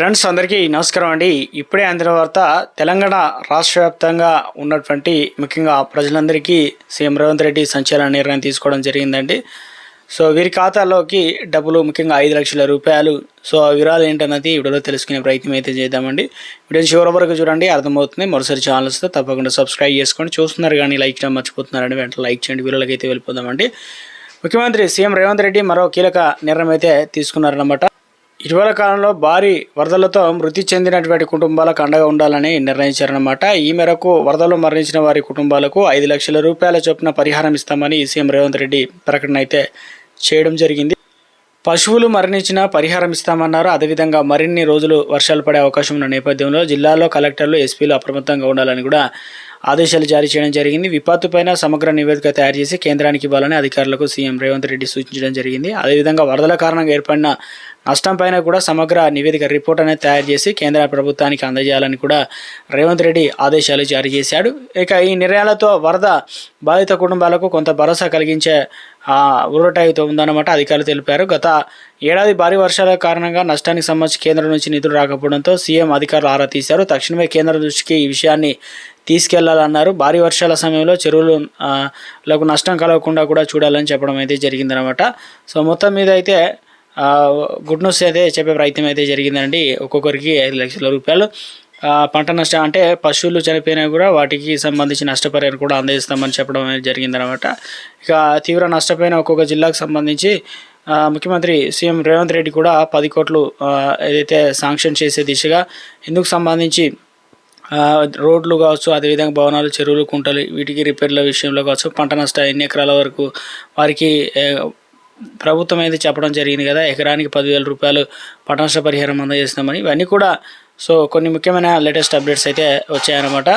Friends అందరికీ నమస్కారం అండి. ఇప్పుడే అందిన వార్త తెలంగాణ రాష్ట్ర వ్యాప్తంగా ఉన్నటువంటి ముఖ్యంగా ప్రజలందరికీ సీఎం రేవంత్ రెడ్డి సంచలన నిర్ణయం తీసుకోవడం జరిగిందండి. సో వీరి ఖాతాలోకి డబ్బులు ముఖ్యంగా ఐదు లక్షల రూపాయలు. సో ఆ వివరాలు ఏంటన్నది వీడియోలో తెలుసుకునే ప్రయత్నం అయితే చేద్దామండి. వీడియో చివరి వరకు చూడండి అర్థమవుతుంది. మరోసారి ఛానల్స్తో తప్పకుండా సబ్స్క్రైబ్ చేసుకోండి చూస్తున్నారు కానీ లైక్ చేయడం మర్చిపోతున్నారండి వెంటనే లైక్ చేయండి. వీడియోలోకి అయితే వెళ్ళిపోదామండి. ముఖ్యమంత్రి సీఎం రేవంత్ రెడ్డి మరో కీలక నిర్ణయం అయితే తీసుకున్నారన్నమాట. ఇటీవల కాలంలో భారీ వరదలతో మృతి చెందినటువంటి కుటుంబాలకు అండగా ఉండాలని నిర్ణయించారన్నమాట. ఈ మేరకు వరదలు మరణించిన వారి కుటుంబాలకు ఐదు లక్షల రూపాయల చొప్పున పరిహారం ఇస్తామని సీఎం రేవంత్ రెడ్డి ప్రకటన అయితే చేయడం జరిగింది. పశువులు మరణించిన పరిహారం ఇస్తామన్నారు. అదేవిధంగా మరిన్ని రోజులు వర్షాలు పడే అవకాశం ఉన్న నేపథ్యంలో జిల్లాలో కలెక్టర్లు ఎస్పీలు అప్రమత్తంగా ఉండాలని కూడా ఆదేశాలు జారీ చేయడం జరిగింది. విపత్తుపైన సమగ్ర నివేదిక తయారు చేసి కేంద్రానికి ఇవ్వాలని అధికారులకు సీఎం రేవంత్ రెడ్డి సూచించడం జరిగింది. అదేవిధంగా వరదల కారణంగా ఏర్పడిన నష్టం పైన కూడా సమగ్ర నివేదిక రిపోర్ట్ అనేది తయారు చేసి కేంద్ర ప్రభుత్వానికి అందజేయాలని కూడా రేవంత్ రెడ్డి ఆదేశాలు జారీ చేశాడు. ఇక ఈ నిర్ణయాలతో వరద బాధిత కుటుంబాలకు కొంత భరోసా కలిగించే ఊరటాయితో ఉందన్నమాట అధికారులు తెలిపారు. గత ఏడాది భారీ వర్షాల కారణంగా నష్టానికి సంబంధించి కేంద్రం నుంచి నిధులు రాకపోవడంతో సీఎం అధికారులు ఆరా తీశారు. తక్షణమే కేంద్ర దృష్టికి ఈ విషయాన్ని తీసుకెళ్ళాలన్నారు. భారీ వర్షాల సమయంలో చెరువులు లకు నష్టం కలగకుండా కూడా చూడాలని చెప్పడం అయితే జరిగిందనమాట సో మొత్తం మీద అయితే గుడ్ న్యూస్ అయితే చెప్పే ప్రయత్నం అయితే జరిగిందండి. ఒక్కొక్కరికి ఐదు లక్షల రూపాయలు. పంట నష్టం అంటే పశువులు చనిపోయినా కూడా వాటికి సంబంధించి నష్టపరిహారం కూడా అందజేస్తామని చెప్పడం అనేది జరిగిందనమాట ఇక తీవ్ర నష్టపోయిన ఒక్కొక్క జిల్లాకు సంబంధించి ముఖ్యమంత్రి సీఎం రేవంత్ రెడ్డి కూడా పది కోట్లు ఏదైతే శాంక్షన్ చేసే దిశగా ఇందుకు సంబంధించి రోడ్లు కావచ్చు అదేవిధంగా భవనాలు చెరువులు కుంటలు వీటికి రిపేర్ల విషయంలో కావచ్చు పంట నష్టం ఎన్ని ఎకరాల వరకు వారికి ప్రభుత్వం అయితే చెప్పడం జరిగింది కదా ఎకరానికి పదివేల రూపాయలు పంట నష్ట పరిహారం అందజేస్తామని ఇవన్నీ కూడా సో కొన్ని ముఖ్యమైన లేటెస్ట్ అప్డేట్స్ అయితే వచ్చాయన్నమాట.